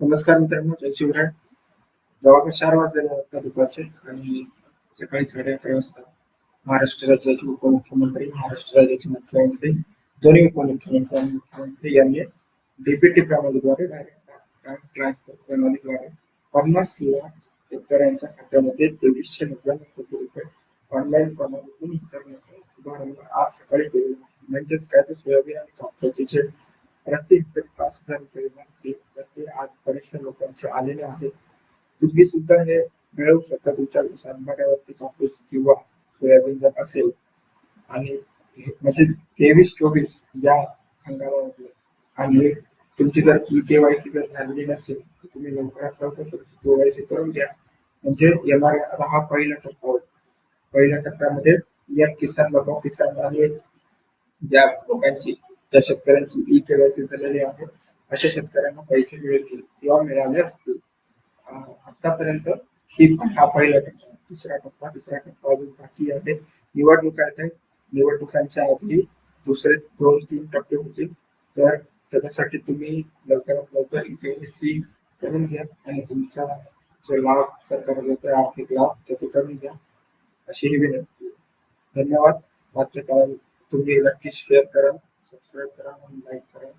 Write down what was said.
नमस्कार मित्रांनो जय शिवराय. जवळपास चार वाजलेले आता दुपारचे आणि सकाळी साडे अकरा वाजता महाराष्ट्र राज्याचे उपमुख्यमंत्री महाराष्ट्र राज्याचे मुख्यमंत्री दोन्ही उपमुख्यमंत्री आणि मुख्यमंत्री यांनी डीपीटी प्रणालीद्वारे डायरेक्ट बँक ट्रान्सफर प्रणालीद्वारे पन्नास लाख शेतकऱ्यांच्या खात्यामध्ये तेवीसशे नव्याण्णव कोटी रुपये ऑनलाईन प्रणालीतून वितरण्याचा शुभारंभ आज सकाळी केलेला आहे. म्हणजेच काय तर सोयाबीन आणि कापसाचे जे प्रति हेक्टर पाच हजार रुपये प्रति आज बरेचशे लोकांचे आलेले आहेत. तुम्ही सुद्धा हे मिळवू शकता तुमच्या सातबाऱ्यावरती कापूस किंवा सोयाबीन जर असेल आणि म्हणजे तेवीस चोवीस या हंगामामध्ये आणि तुमची जर ई केवायसी जर झालेली नसेल तर तुम्ही लवकरात लवकर तुमची केवायसी करून घ्या. म्हणजे येणाऱ्या आता हा पहिला टप्पा होता. पहिल्या टप्प्यामध्ये या किसान बाबा किसान आणि ज्या लोकांची ज्या शेतकऱ्यांची ई केवायसी झालेली आहे अशा शेतकऱ्यांना पैसे मिळतील किंवा मिळाले असतील. आतापर्यंत ही हा पहिला टप्पा. दुसरा टप्पा तिसरा टप्पा अजून बाकी आहे. निवडणुका आहेत. निवडणुकांच्या आधी दुसरे दोन तीन टप्पे होतील. तर त्याच्यासाठी तुम्ही लवकरात लवकर ई करून घ्या आणि तुमचा जो लाभ सरकार देतोय आर्थिक लाभ तो ते करून घ्या. अशी ही विनंती. धन्यवाद. मात्र तुम्ही नक्कीच शेअर करा सबस्क्राईब करा आणि लाईक करा.